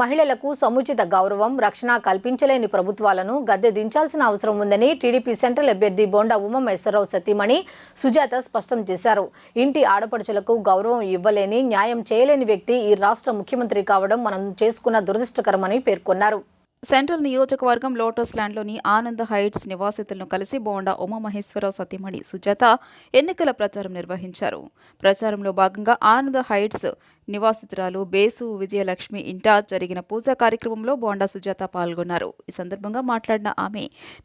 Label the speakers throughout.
Speaker 1: మహిళలకు సముచిత గౌరవం రక్షణ కల్పించలేని ప్రభుత్వాలను గద్దె దించాల్సిన అవసరం ఉందని టీడీపీ సెంట్రల్ అభ్యర్థి బోండా ఉమామేశ్వరరావు సతీమణి సుజాత స్పష్టం చేశారు. ఇంటి ఆడపడుచులకు గౌరవం ఇవ్వలేని న్యాయం చేయలేని వ్యక్తి ఈ రాష్ట్ర ముఖ్యమంత్రి కావడం మనం చేసుకున్న దురదృష్టకరమని పేర్కొన్నారు.
Speaker 2: సెంట్రల్ నియోజకవర్గం లోటస్ ల్యాండ్లోని ఆనంద్ హైట్స్ నివాసితులను కలిసి బోండా ఉమామహేశ్వరరావు సతీమణి సుజాత ఎన్నికల ప్రచారం నిర్వహించారు. ప్రచారంలో భాగంగా ఆనంద్ హైట్స్ నివాసితురాలు బేసు విజయలక్ష్మి ఇంట జరిగిన పూజా కార్యక్రమంలో బోండా సుజాత పాల్గొన్నారు. ఈ సందర్భంగా మాట్లాడిన ఆమె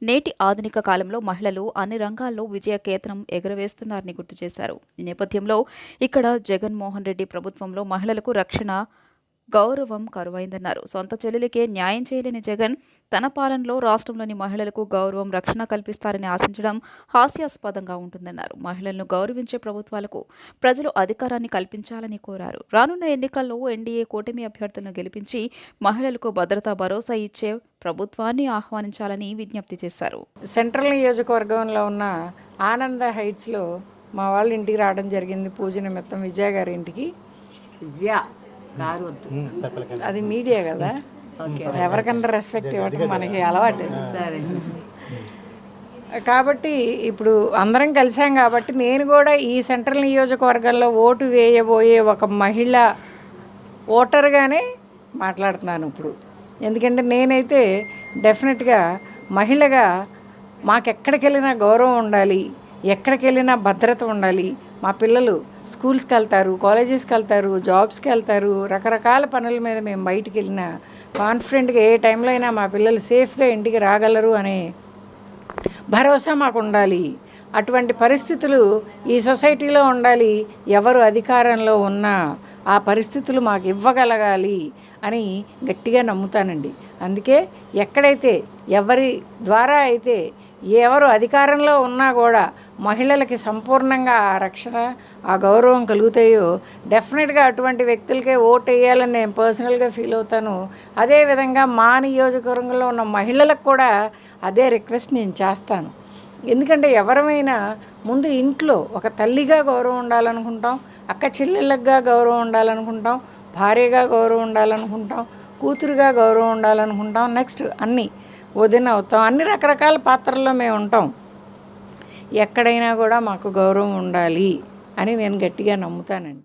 Speaker 2: నేటి ఆధునిక కాలంలో మహిళలు అన్ని రంగాల్లో విజయ కేతనం ఎగురవేస్తున్నారని గుర్తు చేశారు. ఈ నేపథ్యంలో ఇక్కడ జగన్మోహన్ రెడ్డి ప్రభుత్వంలో మహిళలకు రక్షణ గౌరవం కరువైందన్నారు. సొంత చెల్లెలికే న్యాయం చేయలేని జగన్ తన పాలనలో రాష్ట్రంలోని మహిళలకు గౌరవం రక్షణ కల్పిస్తారని ఆశించడం హాస్యాస్పదంగా ఉంటుందన్నారు. మహిళలను గౌరవించే ప్రభుత్వాలకు ప్రజలు అధికారాన్ని కల్పించాలని కోరారు. రానున్న ఎన్నికల్లో ఎన్డీఏ కూటమి అభ్యర్థులను గెలిపించి మహిళలకు భద్రతా భరోసా ఇచ్చే ప్రభుత్వాన్ని ఆహ్వానించాలని విజ్ఞప్తి చేశారు.
Speaker 3: సెంట్రల్ నియోజకవర్గంలో ఉన్న ఆనంద హైట్స్లో మా వాళ్ళ ఇంటికి రావడం జరిగింది. పూజ నిమిత్తం విజయ గారి ఇంటికి.
Speaker 4: విజయ వద్దు
Speaker 3: అది మీడియా కదా. ఎవరికన్నా రెస్పెక్ట్ ఇవ్వటం మనకి అలవాటు.
Speaker 4: సరే.
Speaker 3: కాబట్టి ఇప్పుడు అందరం కలిసాం కాబట్టి నేను కూడా ఈ సెంట్రల్ నియోజకవర్గంలో ఓటు వేయబోయే ఒక మహిళ ఓటర్గానే మాట్లాడుతున్నాను ఇప్పుడు. ఎందుకంటే నేనైతే డెఫినెట్గా మహిళగా మాకెక్కడికి వెళ్ళినా గౌరవం ఉండాలి ఎక్కడికి వెళ్ళినా భద్రత ఉండాలి మా పిల్లలు స్కూల్స్కి వెళ్తారు కాలేజెస్కి వెళ్తారు జాబ్స్కి వెళ్తారు రకరకాల పనుల మీద మేము బయటికి వెళ్ళినా కాన్ఫిడెంట్గా ఏ టైంలో అయినా మా పిల్లలు సేఫ్గా ఇంటికి రాగలరు అనే భరోసా మాకు ఉండాలి. అటువంటి పరిస్థితులు ఈ సొసైటీలో ఉండాలి ఎవరు అధికారంలో ఉన్నా ఆ పరిస్థితులు మాకు ఇవ్వగలగాలి అని గట్టిగా నమ్ముతానండి. అందుకే ఎక్కడైతే ఎవరి ద్వారా అయితే ఎవరు అధికారంలో ఉన్నా కూడా మహిళలకి సంపూర్ణంగా ఆ రక్షణ ఆ గౌరవం కలుగుతాయో డెఫినెట్గా అటువంటి వ్యక్తులకే ఓటు వేయాలని నేను పర్సనల్గా ఫీల్ అవుతాను. అదేవిధంగా మా నియోజకవర్గంలో ఉన్న మహిళలకు కూడా అదే రిక్వెస్ట్ నేను చేస్తాను. ఎందుకంటే ఎవరమైనా ముందు ఇంట్లో ఒక తల్లిగా గౌరవం ఉండాలనుకుంటాం అక్క చెల్లెళ్ళగా గౌరవం ఉండాలనుకుంటాం భార్యగా గౌరవం ఉండాలనుకుంటాం కూతురుగా గౌరవం ఉండాలనుకుంటాం నెక్స్ట్ అన్నీ వదిన అవుతాం. అన్ని రకరకాల పాత్రల్లో మేము ఉంటాం. ఎక్కడైనా కూడా మాకు గౌరవం ఉండాలి అని నేను గట్టిగా నమ్ముతానండి.